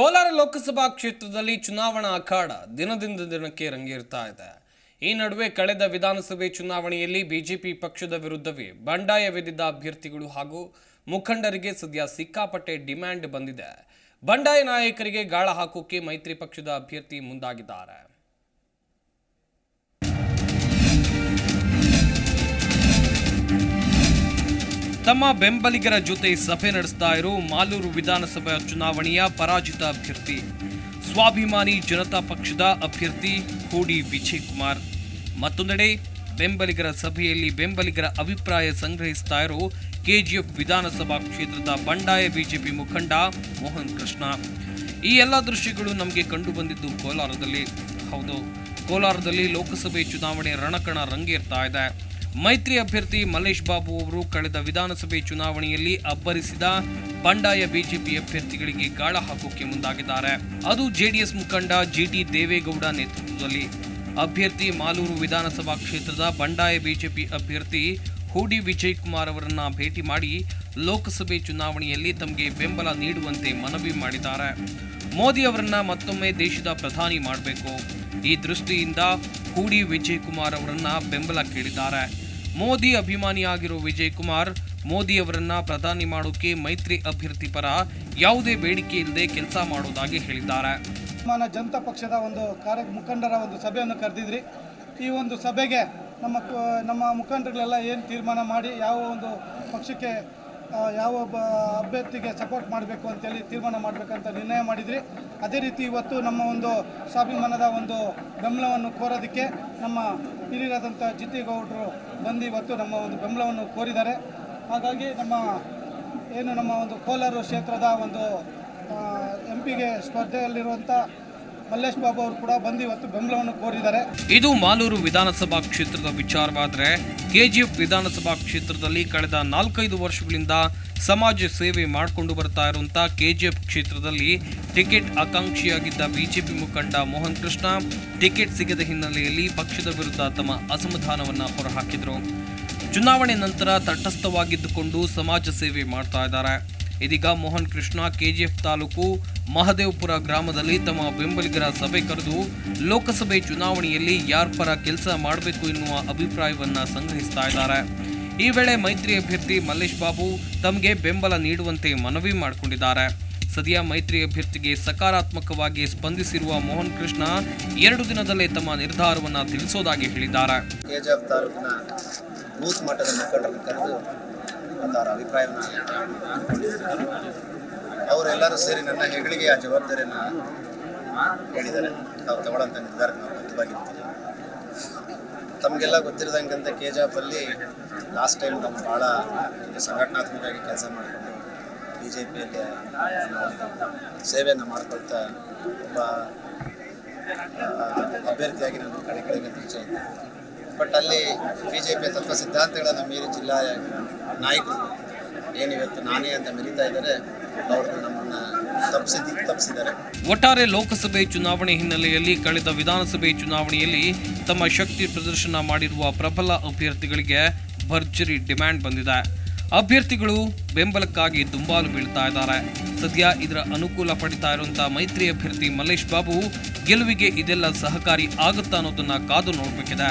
ಕೋಲಾರ ಲೋಕಸಭಾ ಕ್ಷೇತ್ರದಲ್ಲಿ ಚುನಾವಣಾ ಅಖಾಡ ದಿನದಿಂದ ದಿನಕ್ಕೆ ರಂಗೇರ್ತಾ ಇದೆ. ಈ ನಡುವೆ ಕಳೆದ ವಿಧಾನಸಭೆ ಚುನಾವಣೆಯಲ್ಲಿ ಬಿಜೆಪಿ ಪಕ್ಷದ ವಿರುದ್ಧವೇ ಬಂಡಾಯವೆದ್ದಿದ್ದ ಅಭ್ಯರ್ಥಿಗಳು ಹಾಗೂ ಮುಖಂಡರಿಗೆ ಸದ್ಯ ಸಿಕ್ಕಾಪಟ್ಟೆ ಡಿಮ್ಯಾಂಡ್ ಬಂದಿದೆ. ಬಂಡಾಯ ನಾಯಕರಿಗೆ ಗಾಳ ಹಾಕೋಕೆ ಮೈತ್ರಿ ಪಕ್ಷದ ಅಭ್ಯರ್ಥಿ ಮುಂದಾಗಿದ್ದಾರೆ. ತಮ್ಮ ಬೆಂಬಲಿಗರ ಜೊತೆ ಸಭೆ ನಡೆಸ್ತಾ ಇರೋ ಮಾಲೂರು ವಿಧಾನಸಭಾ ಚುನಾವಣೆಯ ಪರಾಜಿತ ಅಭ್ಯರ್ಥಿ. ಸ್ವಾಭಿಮಾನಿ ಜನತಾ ಪಕ್ಷದ ಅಭ್ಯರ್ಥಿ ಕೋಡಿ ವಿಜಯ್ ಕುಮಾರ್ ಮತ್ತೊಂದೆಡೆ ಬೆಂಬಲಿಗರ ಸಭೆಯಲ್ಲಿ ಬೆಂಬಲಿಗರ ಅಭಿಪ್ರಾಯ ಸಂಗ್ರಹಿಸ್ತಾ ಇರೋ ಕೆಜಿಎಫ್ ವಿಧಾನಸಭಾ ಕ್ಷೇತ್ರದ ಬಂಡಾಯ ಬಿಜೆಪಿ ಮುಖಂಡ ಮೋಹನ್ ಕೃಷ್ಣ. ಈ ಎಲ್ಲ ದೃಶ್ಯಗಳು ನಮಗೆ ಕಂಡು ಬಂದಿದ್ದು ಕೋಲಾರದಲ್ಲಿ. ಹೌದು, ಕೋಲಾರದಲ್ಲಿ ಲೋಕಸಭೆ ಚುನಾವಣೆ ರಣಕಣ ರಂಗೇರ್ತಾ ಇದೆ. ಮೈತ್ರಿ ಅಭ್ಯರ್ಥಿ ಮಲ್ಲೇಶ್ ಬಾಬು ಅವರು ಕಳೆದ ವಿಧಾನಸಭೆ ಚುನಾವಣೆಯಲ್ಲಿ ಅಬ್ಬರಿಸಿದ ಬಂಡಾಯ ಬಿಜೆಪಿ ಅಭ್ಯರ್ಥಿಗಳಿಗೆ ಗಾಳ ಹಾಕೋಕೆ ಮುಂದಾಗಿದ್ದಾರೆ. ಅದು ಜೆಡಿಎಸ್ ಮುಖಂಡ ಜಿಟಿ ದೇವೇಗೌಡ ನೇತೃತ್ವದಲ್ಲಿ. ಅಭ್ಯರ್ಥಿ ಮಾಲೂರು ವಿಧಾನಸಭಾ ಕ್ಷೇತ್ರದ ಬಂಡಾಯ ಬಿಜೆಪಿ ಅಭ್ಯರ್ಥಿ ಹೂಡಿ ವಿಜಯ್ ಕುಮಾರ್ ಅವರನ್ನ ಭೇಟಿ ಮಾಡಿ ಲೋಕಸಭೆ ಚುನಾವಣೆಯಲ್ಲಿ ತಮಗೆ ಬೆಂಬಲ ನೀಡುವಂತೆ ಮನವಿ ಮಾಡಿದ್ದಾರೆ. ಮೋದಿ ಅವರನ್ನ ಮತ್ತೊಮ್ಮೆ ದೇಶದ ಪ್ರಧಾನಿ ಮಾಡಬೇಕು. ಈ ದೃಷ್ಟಿಯಿಂದ ಹೂಡಿ ವಿಜಯ್ ಕುಮಾರ್ ಅವರನ್ನ ಬೆಂಬಲ ಕೇಳಿದ್ದಾರೆ. ಮೋದಿ ಅಭಿಮಾನಿಯಾಗಿರೋ ವಿಜಯ್ ಕುಮಾರ್ ಮೋದಿ ಅವರನ್ನ ಪ್ರಧಾನಿ ಮಾಡೋಕೆ ಮೈತ್ರಿ ಅಭ್ಯರ್ಥಿ ಪರ ಯಾವುದೇ ಬೇಡಿಕೆ ಇಲ್ಲದೆ ಕೆಲಸ ಮಾಡೋದಾಗಿ ಹೇಳಿದ್ದಾರೆ. ಜನತಾ ಪಕ್ಷದ ಒಂದು ಕಾರ್ಯ ಮುಖಂಡರ ಒಂದು ಸಭೆಯನ್ನು ಕರೆದಿದ್ರಿ. ಈ ಒಂದು ಸಭೆಗೆ ನಮ್ಮ ನಮ್ಮ ಮುಖಂಡರುಗಳೆಲ್ಲ ಏನು ತೀರ್ಮಾನ ಮಾಡಿ, ಯಾವ ಒಂದು ಪಕ್ಷಕ್ಕೆ ಯಾವ ಅಭ್ಯರ್ಥಿಗೆ ಸಪೋರ್ಟ್ ಮಾಡಬೇಕು ಅಂತೇಳಿ ತೀರ್ಮಾನ ಮಾಡಬೇಕಂತ ನಿರ್ಣಯ ಮಾಡಿದ್ರಿ. ಅದೇ ರೀತಿ ಇವತ್ತು ನಮ್ಮ ಒಂದು ಸ್ವಾಭಿಮಾನದ ಒಂದು ಬೆಂಬಲವನ್ನು ಕೋರೋದಕ್ಕೆ ನಮ್ಮ ಹಿರಿಯರಾದಂಥ ಜಿತಿಗೌಡರು ಬಂದು ಇವತ್ತು ನಮ್ಮ ಒಂದು ಬೆಂಬಲವನ್ನು ಕೋರಿದ್ದಾರೆ. ಹಾಗಾಗಿ ನಮ್ಮ ಏನು ನಮ್ಮ ಒಂದು ಕೋಲಾರ ಕ್ಷೇತ್ರದ ಒಂದು ಎಂ ಪಿಗೆ ಸ್ಪರ್ಧೆಯಲ್ಲಿರುವಂಥ ಮಲ್ಲೇಶ್ ಬಾಬು ಅವರು ಕೂಡ ಬಂದು ಇವತ್ತು ಬೆಂಬಲವನ್ನು ಕೋರಿದ್ದಾರೆ. ಇದು ಮಾಲೂರು ವಿಧಾನಸಭಾ ಕ್ಷೇತ್ರದ ವಿಚಾರವಾದರೆ ಕೆಜಿಎಫ್ ವಿಧಾನಸಭಾ ಕ್ಷೇತ್ರದಲ್ಲಿ ಕಳೆದ ನಾಲ್ಕೈದು ವರ್ಷಗಳಿಂದ ಸಮಾಜ ಸೇವೆ ಮಾಡಿಕೊಂಡು ಬರ್ತಾ ಇರುವಂತಹ ಕೆಜಿಎಫ್ ಕ್ಷೇತ್ರದಲ್ಲಿ ಟಿಕೆಟ್ ಆಕಾಂಕ್ಷಿಯಾಗಿದ್ದ ಬಿಜೆಪಿ ಮುಖಂಡ ಮೋಹನ್ ಕೃಷ್ಣ ಟಿಕೆಟ್ ಸಿಗದ ಹಿನ್ನೆಲೆಯಲ್ಲಿ ಪಕ್ಷದ ವಿರುದ್ಧ ತಮ್ಮ ಅಸಮಾಧಾನವನ್ನು ಹೊರಹಾಕಿದರು. ಚುನಾವಣೆ ನಂತರ ತಟಸ್ಥವಾಗಿದ್ದುಕೊಂಡು ಸಮಾಜ ಸೇವೆ ಮಾಡ್ತಾ ಇದ್ದಾರೆ. ಇದೀಗ ಮೋಹನ್ ಕೃಷ್ಣ ಕೆಜಿಎಫ್ ತಾಲೂಕು ಮಹದೇವಪುರ ಗ್ರಾಮದಲ್ಲಿ ತಮ್ಮ ಬೆಂಬಲಿಗರ ಸಭೆ ಕರೆದು ಲೋಕಸಭೆ ಚುನಾವಣೆಯಲ್ಲಿ ಯಾರ ಪರ ಕೆಲಸ ಮಾಡಬೇಕು ಎನ್ನುವ ಅಭಿಪ್ರಾಯವನ್ನ ಸಂಗ್ರಹಿಸ್ತಾ ಇದ್ದಾರೆ. ಈ ವೇಳೆ ಮೈತ್ರಿ ಅಭ್ಯರ್ಥಿ ಮಲ್ಲೇಶ್ ಬಾಬು ತಮಗೆ ಬೆಂಬಲ ನೀಡುವಂತೆ ಮನವಿ ಮಾಡಿಕೊಂಡಿದ್ದಾರೆ. ಸದ್ಯ ಮೈತ್ರಿ ಅಭ್ಯರ್ಥಿಗೆ ಸಕಾರಾತ್ಮಕವಾಗಿ ಸ್ಪಂದಿಸಿರುವ ಮೋಹನ್ ಕೃಷ್ಣ ಎರಡು ದಿನದಲ್ಲೇ ತಮ್ಮ ನಿರ್ಧಾರವನ್ನು ತಿಳಿಸೋದಾಗಿ ಹೇಳಿದ್ದಾರೆ. ಅವರ ಅಭಿಪ್ರಾಯವನ್ನು ಅವರೆಲ್ಲರೂ ಸೇರಿ ನನ್ನ ಹೆಗಳಿಗೆ ಆ ಜವಾಬ್ದಾರಿಯನ್ನು ಹೇಳಿದ್ದಾರೆ. ನಾವು ತಗೊಳ್ಳೋಂಥ ನಿರ್ಧಾರಕ್ಕೆ ನಾವು ಬದ್ಧವಾಗಿರ್ತೀವಿ. ತಮಗೆಲ್ಲ ಗೊತ್ತಿರದಂಗಂತ ಕೆ ಅಲ್ಲಿ ಲಾಸ್ಟ್ ಟೈಮ್ ನಾವು ಭಾಳ ಸಂಘಟನಾತ್ಮಕವಾಗಿ ಕೆಲಸ ಮಾಡಿಕೊಂಡು ಬಿ ಜೆ ಪಿಯಲ್ಲಿ ಸೇವೆಯನ್ನು ಮಾಡ್ಕೊಳ್ತಾ ತುಂಬ ಅಭ್ಯರ್ಥಿಯಾಗಿ ನಾನು ಕಡೆ ಕಡೆಗೆ ಬಟ್ ಅಲ್ಲಿ ಬಿ ಜೆ ಪಿಯ ತತ್ವ ಸಿದ್ಧಾಂತಗಳನ್ನು ಮೀರಿ ಜಿಲ್ಲಾ ನಾಯಕರು. ಏನು ಇವತ್ತು ನಾನೇ ಅಂತ ಮೆರೀತಾ ಇದ್ದಾರೆ, ಅವರು ನಮ್ಮನ್ನು ಒಟ್ಟಾರೆ ಲೋಕಸಭೆ ಚುನಾವಣೆ ಹಿನ್ನೆಲೆಯಲ್ಲಿ ಕಳೆದ ವಿಧಾನಸಭೆ ಚುನಾವಣೆಯಲ್ಲಿ ತಮ್ಮ ಶಕ್ತಿ ಪ್ರದರ್ಶನ ಮಾಡಿರುವ ಪ್ರಬಲ ಅಭ್ಯರ್ಥಿಗಳಿಗೆ ಭರ್ಜರಿ ಡಿಮ್ಯಾಂಡ್ ಬಂದಿದೆ. ಅಭ್ಯರ್ಥಿಗಳು ಬೆಂಬಲಕ್ಕಾಗಿ ದುಂಬಾಲು ಬೀಳ್ತಾ ಇದ್ದಾರೆ. ಸದ್ಯ ಇದರ ಅನುಕೂಲ ಪಡಿತಾ ಇರುವಂತಹ ಮೈತ್ರಿ ಅಭ್ಯರ್ಥಿ ಮಲ್ಲೇಶ್ ಬಾಬು ಗೆಲುವಿಗೆ ಇದೆಲ್ಲ ಸಹಕಾರಿ ಆಗುತ್ತಾ ಅನ್ನೋದನ್ನ ಕಾದು ನೋಡಬೇಕಿದೆ.